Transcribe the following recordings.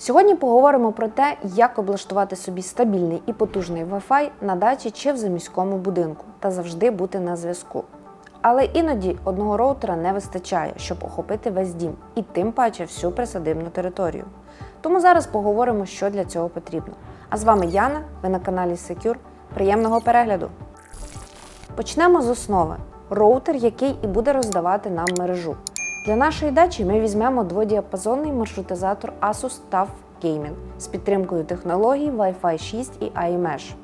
Сьогодні поговоримо про те, як облаштувати собі стабільний і потужний Wi-Fi на дачі чи в заміському будинку та завжди бути на зв'язку. Але іноді одного роутера не вистачає, щоб охопити весь дім і тим паче всю присадибну територію. Тому зараз поговоримо, що для цього потрібно. А з вами Яна, ви на каналі Secure. Приємного перегляду! Почнемо з основи: роутер, який і буде роздавати нам мережу. Для нашої дачі ми візьмемо дводіапазонний маршрутизатор Asus TUF Gaming з підтримкою технологій Wi-Fi 6 і iMesh.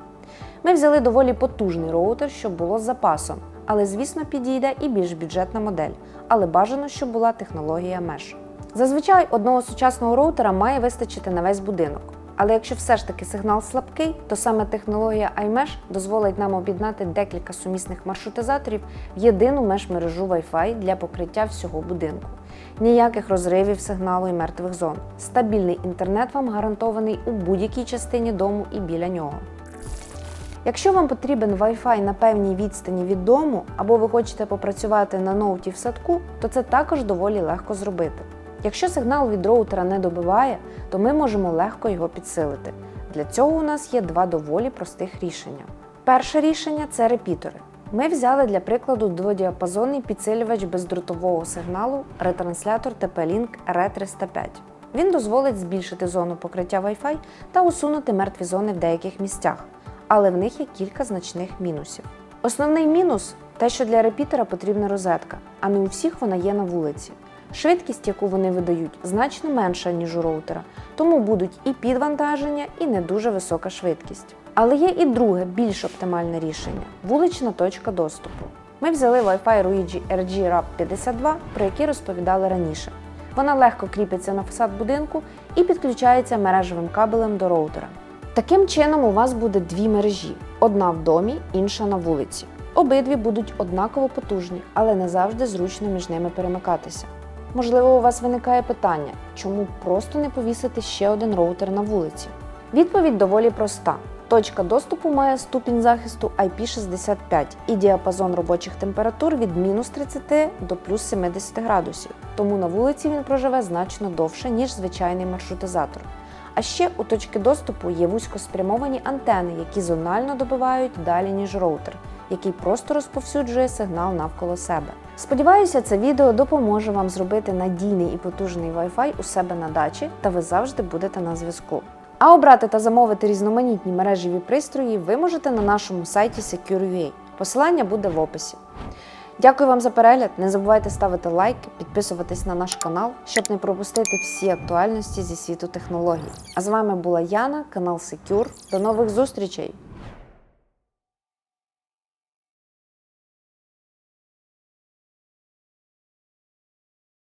Ми взяли доволі потужний роутер, щоб було з запасом, але звісно підійде і більш бюджетна модель, але бажано, щоб була технологія Mesh. Зазвичай одного сучасного роутера має вистачити на весь будинок. Але якщо все ж таки сигнал слабкий, то саме технологія iMesh дозволить нам об'єднати декілька сумісних маршрутизаторів в єдину меж-мережу Wi-Fi для покриття всього будинку. Ніяких розривів сигналу і мертвих зон. Стабільний інтернет вам гарантований у будь-якій частині дому і біля нього. Якщо вам потрібен Wi-Fi на певній відстані від дому, або ви хочете попрацювати на ноуті в садку, то це також доволі легко зробити. Якщо сигнал від роутера не добиває, то ми можемо легко його підсилити. Для цього у нас є два доволі простих рішення. Перше рішення це репітери. Ми взяли для прикладу дводіапазонний підсилювач бездротового сигналу ретранслятор TP-Link R305. Він дозволить збільшити зону покриття Wi-Fi та усунути мертві зони в деяких місцях, але в них є кілька значних мінусів. Основний мінус те, що для репітера потрібна розетка, а не у всіх вона є на вулиці. Швидкість, яку вони видають, значно менша, ніж у роутера, тому будуть і підвантаження, і не дуже висока швидкість. Але є і друге, більш оптимальне рішення вулична точка доступу. Ми взяли Wi-Fi Ruigi RG RAP 52, про який розповідали раніше. Вона легко кріпиться на фасад будинку і підключається мережевим кабелем до роутера. Таким чином, у вас буде дві мережі: одна в домі, інша на вулиці. Обидві будуть однаково потужні, але не завжди зручно між ними перемикатися. Можливо, у вас виникає питання, чому просто не повісити ще один роутер на вулиці? Відповідь доволі проста. Точка доступу має ступінь захисту IP65 і діапазон робочих температур від мінус 30 до плюс 70 градусів, тому на вулиці він проживе значно довше, ніж звичайний маршрутизатор. А ще у точки доступу є вузькоспрямовані антени, які зонально добивають далі, ніж роутер, який просто розповсюджує сигнал навколо себе. Сподіваюся, це відео допоможе вам зробити надійний і потужний Wi-Fi у себе на дачі, та ви завжди будете на зв'язку. А обрати та замовити різноманітні мережеві пристрої ви можете на нашому сайті Secure.ua. Посилання буде в описі. Дякую вам за перегляд. Не забувайте ставити лайк, підписуватись на наш канал, щоб не пропустити всі актуальності зі світу технологій. А з вами була Яна, канал Secure. До нових зустрічей!